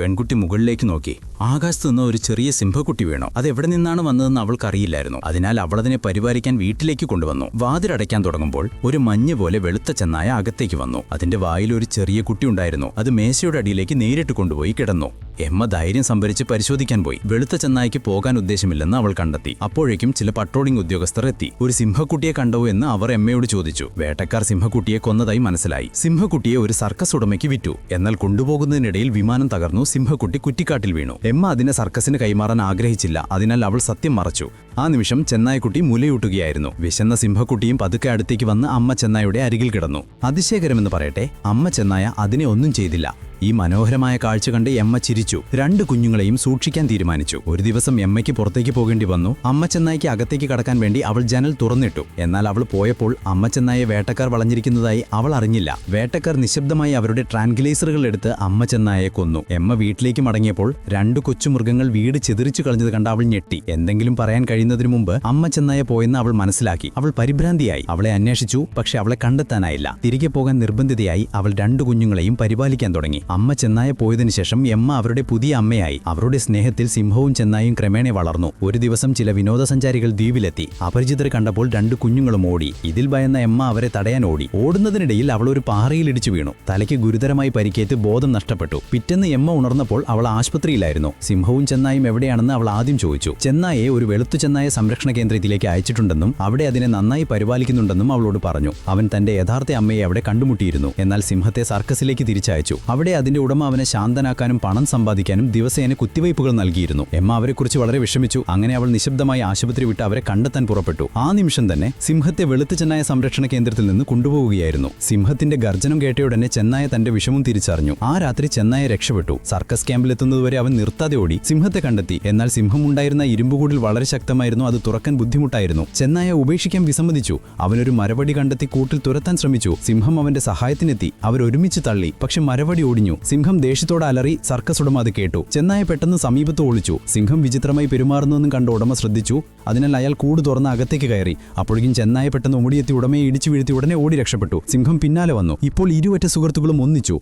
പെൺകുട്ടി മുകളിലേക്ക് നോക്കി. ആകാശത്ത് നിന്ന് ഒരു ചെറിയ സിംഹക്കുട്ടി വീണു. അത് എവിടെ നിന്നാണ് വന്നതെന്ന് അവൾക്കറിയില്ലായിരുന്നു അതിനാൽ അവൾ അതിനെ പരിപാലിക്കാൻ വീട്ടിലേക്ക് കൊണ്ടുവന്നു. വാതിലടയ്ക്കാൻ തുടങ്ങുമ്പോൾ ഒരു മഞ്ഞ് പോലെ വെളുത്ത ചെന്നായ അകത്തേക്ക് വന്നു. അതിന്റെ വായിൽ ഒരു ചെറിയ കുട്ടി ഉണ്ടായിരുന്നു. അത് മേശയുടെ അടിയിലേക്ക് നേരിട്ട് കൊണ്ടുപോയി കിടന്നു. എമ്മ ധൈര്യം സംഭരിച്ച് പരിശോധിക്കാൻ പോയി. വെളുത്ത ചെന്നായ്ക്ക് പോകാൻ ഉദ്ദേശമില്ലെന്ന് അവൾ കണ്ടെത്തി. അപ്പോഴേക്കും ചില പട്രോളിംഗ് ഉദ്യോഗസ്ഥർ എത്തി. ഒരു സിംഹക്കുട്ടിയെ കണ്ടോ എന്ന് അവർ എമ്മയോട് ചോദിച്ചു. വേട്ടക്കാർ സിംഹക്കുട്ടിയെ കൊന്നതായി മനസ്സിലായി. സിംഹക്കുട്ടിയെ ഒരു സർക്കസ് ഉടമയ്ക്ക് വിറ്റു. എന്നാൽ കൊണ്ടുപോകുന്നതിനിടയിൽ വിമാനം തകർന്നു സിംഹക്കുട്ടി കുറ്റിക്കാട്ടിൽ വീണു. എമ്മ അതിനെ സർക്കസിന് കൈമാറാൻ ആഗ്രഹിച്ചില്ല. അതിനാൽ അവൾ സത്യം മറച്ചു. ആ നിമിഷം ചെന്നായക്കുട്ടി മുലയൂട്ടുകയായിരുന്നു. വിശന്ന സിംഹക്കുട്ടിയും പതുക്കെ അടുത്തേക്ക് വന്ന് അമ്മ ചെന്നായുടെ അരികിൽ കിടന്നു. അതിശയകരമെന്ന് പറയട്ടെ അമ്മ ചെന്നായ അതിനെ ഒന്നും ചെയ്തില്ല. ഈ മനോഹരമായ കാഴ്ച കണ്ട് എമ്മ ചിരിച്ചു. രണ്ട് കുഞ്ഞുങ്ങളെയും സൂക്ഷിക്കാൻ തീരുമാനിച്ചു. ഒരു ദിവസം എമ്മയ്ക്ക് പുറത്തേക്ക് പോകേണ്ടി വന്നു. അമ്മ ചെന്നായിക്ക് അകത്തേക്ക് കടക്കാൻ വേണ്ടി അവൾ ജനൽ തുറന്നിട്ടു. എന്നാൽ അവൾ പോയപ്പോൾ അമ്മ ചെന്നായെ വേട്ടക്കാർ വളഞ്ഞിരിക്കുന്നതായി അവൾ അറിഞ്ഞില്ല. വേട്ടക്കാർ നിശബ്ദമായി അവരുടെ ട്രാൻഗ്ലേസറുകൾ എടുത്ത് അമ്മ ചെന്നായെ കൊന്നു. എമ്മ വീട്ടിലേക്ക് മടങ്ങിയപ്പോൾ രണ്ട് കൊച്ചുമൃഗങ്ങൾ വീട് ചെതിരിച്ചു കളഞ്ഞത് കണ്ട് അവൾ ഞെട്ടി. എന്തെങ്കിലും പറയാൻ കഴിയുന്നതിനു മുമ്പ് അമ്മ ചെന്നായ പോയെന്ന് അവൾ മനസ്സിലാക്കി. അവൾ പരിഭ്രാന്തിയായി. അവളെ അന്വേഷിച്ചു പക്ഷെ അവളെ കണ്ടെത്താനായില്ല. തിരികെ പോകാൻ നിർബന്ധിതയായി അവൾ രണ്ട് കുഞ്ഞുങ്ങളെയും പരിപാലിക്കാൻ തുടങ്ങി. അമ്മ ചെന്നായ പോയതിനു ശേഷം എമ്മ അവരുടെ പുതിയ അമ്മയായി. അവരുടെ സ്നേഹത്തിൽ സിംഹവും ചെന്നായും ക്രമേണ വളർന്നു. ഒരു ദിവസം ചില വിനോദസഞ്ചാരികൾ ദ്വീപിലെത്തി. അപരിചിതർ കണ്ടപ്പോൾ രണ്ട് കുഞ്ഞുങ്ങളും ഓടി. ഇതിൽ ഭയന്ന എമ്മ അവരെ തടയാൻ ഓടി. ഓടുന്നതിനിടയിൽ അവൾ ഒരു പാറയിൽ ഇടിച്ചു വീണു. തലയ്ക്ക് ഗുരുതരമായി പരിക്കേറ്റ് ബോധം നഷ്ടപ്പെട്ടു. പിറ്റേന്ന് എമ്മ ഉണർന്നപ്പോൾ അവൾ ആശുപത്രിയിലായിരുന്നു. സിംഹവും ചെന്നായും എവിടെയാണെന്ന് അവൾ ആദ്യം ചോദിച്ചു. ചെന്നായെ ഒരു വെളുത്തു ചെന്നായ സംരക്ഷണ കേന്ദ്രത്തിലേക്ക് അയച്ചിട്ടുണ്ടെന്നും അവിടെ അതിനെ നന്നായി പരിപാലിക്കുന്നുണ്ടെന്നും അവളോട് പറഞ്ഞു. അവൻ തന്റെ യഥാർത്ഥ അമ്മയെ അവിടെ കണ്ടുമുട്ടിയിരുന്നു. എന്നാൽ സിംഹത്തെ സർക്കസിലേക്ക് തിരിച്ചയച്ചു. അവിടെ അതിന്റെ ഉടമ അവനെ ശാന്തനാക്കാനും പണം സമ്പാദിക്കാനും ദിവസേന കുത്തിവയ്പ്പുകൾ നൽകിയിരുന്നു. എമ്മ അവരെക്കുറിച്ച് വളരെ വിഷമിച്ചു. അങ്ങനെ അവൾ നിശബ്ദമായി ആശുപത്രി വിട്ട് അവരെ കണ്ടെത്താൻ പുറപ്പെട്ടു. ആ നിമിഷം തന്നെ സിംഹത്തെ വെളുത്തു ചെന്നായ സംരക്ഷണ കേന്ദ്രത്തിൽ നിന്ന് കൊണ്ടുപോവുകയായിരുന്നു. സിംഹത്തിന്റെ ഗർജനം കേട്ടയുടനെ ചെന്നായ തന്റെ വിഷമം തിരിച്ചറിഞ്ഞു. ആ രാത്രി ചെന്നായ രക്ഷപ്പെട്ടു. സർക്കസ് ക്യാമ്പിലെത്തുന്നതുവരെ അവൻ നിർത്താതെ ഓടി സിംഹത്തെ കണ്ടെത്തി. എന്നാൽ സിംഹം ഉണ്ടായിരുന്ന ഇരുമ്പുകൂടിൽ വളരെ ശക്തമായിരുന്നു. അത് തുറക്കാൻ ബുദ്ധിമുട്ടായിരുന്നു. ചെന്നായ ഉപേക്ഷിക്കാൻ വിസമ്മതിച്ചു. അവനൊരു മരവടി കണ്ടെത്തി കൂട്ടിൽ തുരത്താൻ ശ്രമിച്ചു. സിംഹം അവന്റെ സഹായത്തിനെത്തി. അവരൊരുമിച്ച് തള്ളി. പക്ഷെ മരവടി ഒടിഞ്ഞു സിംഹം ദേഷ്യത്തോടെ അലറി സർക്കസ് ഉടമ അത് കേട്ടു. ചെന്നായ പെട്ടെന്ന് സമീപത്ത് ഒളിച്ചു സിംഹം വിചിത്രമായി പെരുമാറുന്നുവെന്നും കണ്ട ഉടമ ശ്രദ്ധിച്ചു. അതിനാൽ അയാൾ കൂട് തുറന്ന് അകത്തേക്ക് കയറി. അപ്പോഴേക്കും ചെന്നായ പെട്ടെന്ന് ഓടിയെത്തി ഉടമയെ ഇടിച്ചു വീഴ്ത്തി ഉടനെ ഓടി രക്ഷപ്പെട്ടു. സിംഹം പിന്നാലെ വന്നു. ഇപ്പോൾ ഇരുവറ്റ സുഹൃത്തുക്കളും ഒന്നിച്ചു.